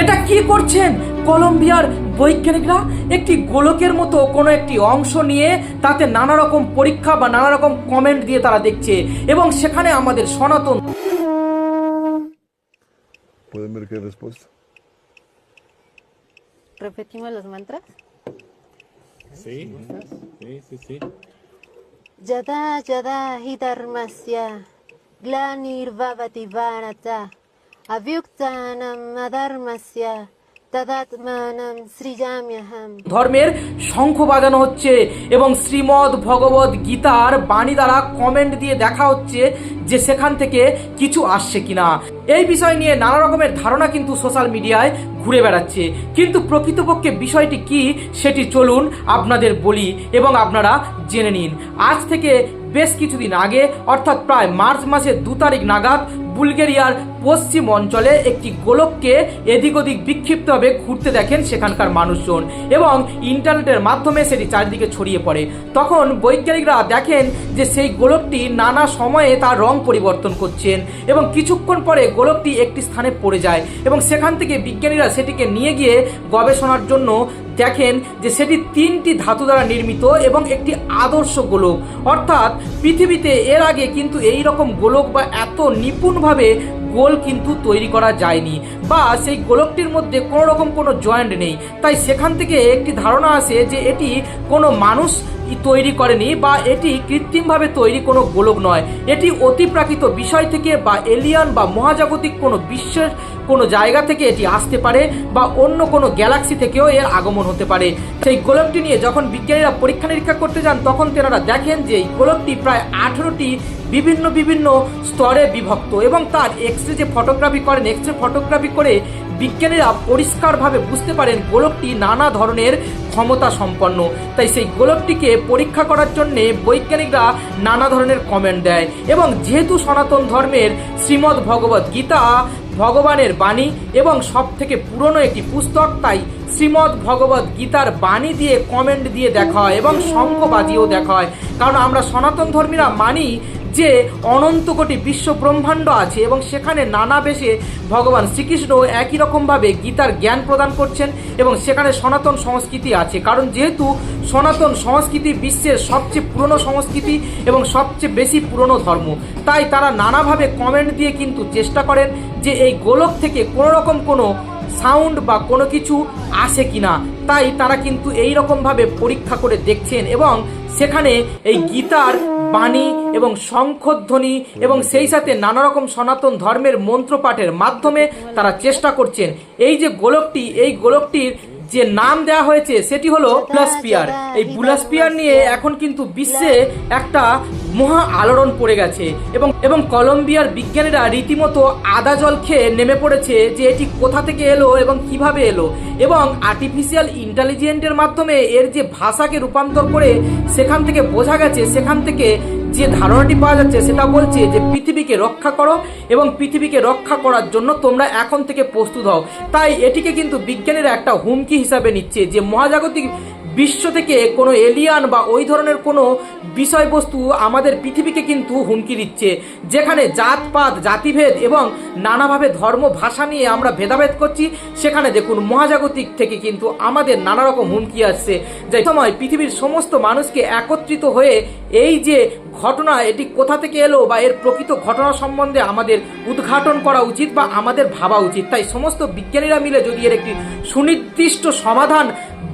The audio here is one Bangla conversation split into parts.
এটা কি করছেন? কলম্বিয়ার বৈজ্ঞানিকরা একটি গোলকের মতো কোনো একটি অংশ নিয়ে তাতে নানা রকম পরীক্ষা বা নানা রকম কমেন্ট দিয়ে তারা দেখছে। এবং সেখানে আমাদের সনাতন জদা জদা হি ধর্মস্য গ্লানির্ভবতি বানতা ধর্মের শঙ্খ বাজানো হচ্ছে এবং শ্রীমদ ভগবত গীতার বাণী দ্বারা কমেন্ট দিয়ে দেখা হচ্ছে যে সেখান থেকে কিছু আসছে কিনা। এই বিষয় নিয়ে নানা রকমের ধারণা কিন্তু সোশ্যাল মিডিয়ায় ঘুরে বেড়াচ্ছে। কিন্তু প্রকৃতপক্ষে বিষয়টি কি সেটি চলুন আপনাদের বলি এবং আপনারা জেনে নিন। আজ থেকে বেশ কিছুদিন আগে, অর্থাৎ প্রায় মার্চ মাসের দু তারিখ নাগাদ, বুলগেরিয়ার পশ্চিম অঞ্চলে একটি গোলককে এদিক ওদিক বিক্ষিপ্তভাবে ঘুরতে দেখেন সেখানকার মানুষজন এবং ইন্টারনেটের মাধ্যমে সেটি চারিদিকে ছড়িয়ে পড়ে। তখন বৈজ্ঞানিকরা দেখেন যে সেই গোলকটি নানা সময়ে তার রং পরিবর্তন করছেন এবং কিছুক্ষণ পরে গোলকটি একটি স্থানে পড়ে যায় এবং সেখান থেকে বিজ্ঞানীরা সেটিকে নিয়ে গিয়ে গবেষণার জন্য দেখেন যে সেটি তিনটি ধাতু দ্বারা নির্মিত এবং একটি আদর্শ গোলক। অর্থাৎ পৃথিবীতে এর আগে কিন্তু এই রকম গোলক বা এত নিপুণভাবে গোল কিন্তু তৈরি করা যায়নি বা সেই গোলকটির মধ্যে কোনো রকম কোনো জয়েন্ট নেই। তাই সেখান থেকে একটি ধারণা আসে যে এটি কোনো মানুষ তৈরি করেনি বা এটি কৃত্রিমভাবে তৈরি কোনো গোলক নয়। এটি অতিপ্রাকৃত বিষয় থেকে বা এলিয়ান বা মহাজাগতিক কোনো বিশ্বের কোনো জায়গা থেকে এটি আসতে পারে বা অন্য কোনো গ্যালাক্সি থেকেও এর আগমন হতে পারে। সেই গোলকটি নিয়ে যখন বিজ্ঞানীরা পরীক্ষা নিরীক্ষা করতে যান, তখন তেনারা দেখেন যে এই গোলকটি প্রায় আঠেরোটি বিভিন্ন বিভিন্ন স্তরে বিভক্ত এবং তার এক্স রে যে ফটোগ্রাফি করেন এক্স রে ফটোগ্রাফি করে বিজ্ঞানীরা পরিষ্কারভাবে বুঝতে পারেন গোলকটি নানা ধরনের ক্ষমতা সম্পন্ন। তাই সেই গোলকটিকে পরীক্ষা করার জন্য বৈজ্ঞানিকরা নানা ধরনের কমেন্ট দেয় এবং যেহেতু সনাতন ধর্মের শ্রীমদ্ ভগবত গীতা ভগবানের বাণী এবং সব থেকে পুরনো একটি পুস্তক, তাই শ্রীমদ্ ভগবত গীতার বাণী দিয়ে কমেন্ট দিয়ে দেখা হয় এবং শঙ্খ বাজিয়েও দেখা হয় কারণ আমরা সনাতন ধর্মীরা মানি যে অনন্ত কোটি বিশ্ব ব্রহ্মাণ্ড আছে এবং সেখানে নানা বেশে ভগবান শ্রীকৃষ্ণ একই রকমভাবে গীতার জ্ঞান প্রদান করছেন এবং সেখানে সনাতন সংস্কৃতি আছে। কারণ যেহেতু সনাতন সংস্কৃতি বিশ্বের সবচেয়ে পুরনো সংস্কৃতি এবং সবচেয়ে বেশি পুরনো ধর্ম, তাই তারা নানাভাবে কমেন্ট দিয়ে কিন্তু চেষ্টা করেন যে এই গোলক থেকে কোনো রকম কোনো সাউন্ড বা কোনো কিছু আসে কিনা। তাই তারা কিন্তু এই রকমভাবে পরীক্ষা করে দেখছেন এবং সেখানে এই গীতার বাণী এবং শঙ্খধ্বনি এবং সেই সাথে নানা রকম সনাতন ধর্মের মন্ত্রপাঠের মাধ্যমে তারা চেষ্টা করছেন। এই যে গোলকটি, এই গোলকটির যে নাম দেওয়া হয়েছে, সেটি হলো বুলাসপিয়ার। এই বুলাসপিয়ার নিয়ে এখন কিন্তু বিশ্বে একটা মহা আলোড়ন পড়ে গেছে এবং এবং কলম্বিয়ার বিজ্ঞানীরা রীতিমতো আদা জল খেয়ে নেমে পড়েছে যে এটি কোথা থেকে এলো এবং কীভাবে এলো এবং আর্টিফিশিয়াল ইন্টেলিজেন্টের মাধ্যমে এর যে ভাষাকে রূপান্তর করে সেখান থেকে বোঝা গেছে, সেখান থেকে যে ধারণাটি পাওয়া যাচ্ছে সেটা বলছে যে পৃথিবীকে রক্ষা করো এবং পৃথিবীকে রক্ষা করার জন্য তোমরা এখন থেকে প্রস্তুত হও। তাই এটিকে কিন্তু বিজ্ঞানীরা একটা হুমকি হিসাবে নিচ্ছে যে মহাজাগতিক বিশ্ব থেকে কোনো এলিয়ান বা ওই ধরনের কোনো বিষয়বস্তু আমাদের পৃথিবীকে কিন্তু হুমকি দিচ্ছে। যেখানে জাতপাত, জাতিভেদ এবং নানাভাবে ধর্ম, ভাষা নিয়ে আমরা ভেদাভেদ করছি, সেখানে দেখুন মহাজাগতিক থেকে কিন্তু আমাদের নানা রকম হুমকি আসছে। যে সময় পৃথিবীর সমস্ত মানুষকে একত্রিত হয়ে এই যে ঘটনা এটি কোথা থেকে এলো বা এর প্রকৃত ঘটনা সম্বন্ধে আমাদের উদ্ঘাটন করা উচিত বা আমাদের ভাবা উচিত। তাই সমস্ত বিজ্ঞানীরা মিলে যদি এর একটি সুনির্দিষ্ট সমাধান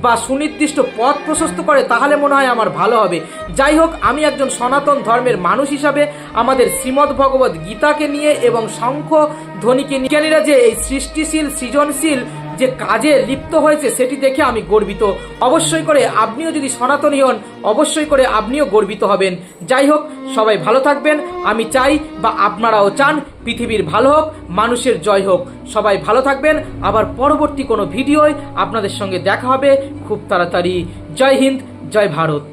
বা সুনির্দিষ্ট পথ প্রশস্ত করে, তাহলে মনে হয় আমার ভালো হবে। যাই হোক, আমি একজন সনাতন ধর্মের মানুষ হিসাবে আমাদের শ্রীমদ্ ভগবত গীতাকে নিয়ে এবং শঙ্খ ধ্বনিকে নিয়ে বিজ্ঞানীরা যে এই সৃষ্টিশীল, সৃজনশীল যে কাজে লিপ্ত হয়েছে সেটি দেখে আমি গর্বিত। অবশ্যই করে আপনিও যদি সনাতনী হন, অবশ্যই করে আপনিও গর্বিত হবেন। যাই হোক, সবাই ভালো থাকবেন। আমি চাই বা আপনারাও চান পৃথিবীর ভালো হোক, মানুষের জয় হোক। সবাই ভালো থাকবেন। আবার পরবর্তী কোনো ভিডিওয় আপনাদের সঙ্গে দেখা হবে। খুব তাড়াতাড়ি। জয় হিন্দ, জয় ভারত।